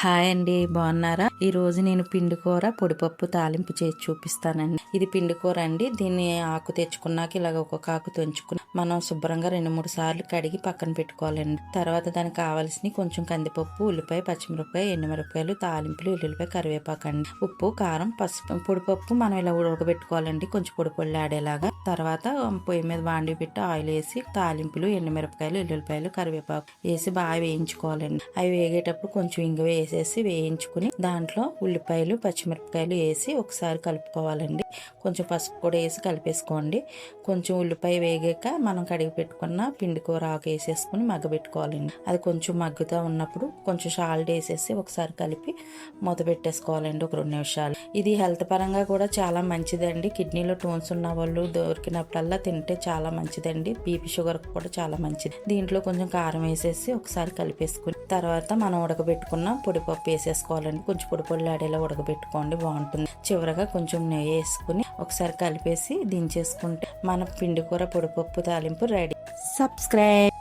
Hi అండి బాగున్నారా? ఈ రోజు నేను పిండి కూర పొడిపప్పు తాలింపు చేసి చూపిస్తానండి. ఇది పిండి కూర అండి. దీన్ని ఆకు తెచ్చుకున్నాక ఇలాగ ఒక్కొక్క ఆకు తెంచుకుని మనం శుభ్రంగా రెండు మూడు సార్లు కడిగి పక్కన పెట్టుకోవాలండి. తర్వాత దానికి కావాల్సిన కొంచెం కందిపప్పు ఉల్లిపాయ పచ్చిమిరపకాయ ఎండుమిరపకాయలు తాలింపులు ఎల్లుల్లిపాయ కరివేపాకు అండి. ఉప్పు కారం పసుపు పొడిపప్పు మనం ఇలా ఉడకబెట్టుకోవాలండి. కొంచెం పొడి పొడి ఆడేలాగా. తర్వాత పొయ్యి మీద బాండి పెట్టి ఆయిల్ వేసి తాలింపులు ఎండుమిరపకాయలు ఎల్లుల్లిపాయలు కరివేపాకు వేసి బాగా వేయించుకోవాలండి. అవి వేగేటప్పుడు కొంచెం ఇంగ వేసేసి వేయించుకుని దాంట్లో ఉల్లిపాయలు పచ్చిమిరపకాయలు వేసి ఒకసారి కలుపుకోవాలండి. కొంచెం పసుపు కూడా వేసి కలిపేసుకోండి. కొంచెం ఉల్లిపాయ వేగాక మనం కడిగి పెట్టుకున్న పిండి కూర ఆకు వేసేసుకుని మగ్గబెట్టుకోవాలండి. అది కొంచెం మగ్గుతూ ఉన్నప్పుడు కొంచెం సాల్ట్ వేసేసి ఒకసారి కలిపి మూత పెట్టేసుకోవాలండి ఒక రెండు నిమిషాలు. ఇది హెల్త్ పరంగా కూడా చాలా మంచిదండి. కిడ్నీలో టోన్స్ ఉన్న వాళ్ళు దొరికినప్పుడల్లా తింటే చాలా మంచిదండి. బీపీ షుగర్ కూడా చాలా మంచిది. దీంట్లో కొంచెం కారం వేసేసి ఒకసారి కలిపేసుకుని తర్వాత మనం ఉడకబెట్టుకున్న పొడి పొడిపప్పు వేసేసుకోవాలండి. కొంచెం పొడి పొడిలాడేలా ఉడకబెట్టుకోండి. బాగుంటుంది. చివరగా కొంచెం నెయ్యి వేసుకుని ఒకసారి కలిపేసి దించేసుకుంటే మన పిండి కూర పొడిపప్పు తాలింపు రెడీ. సబ్స్క్రైబ్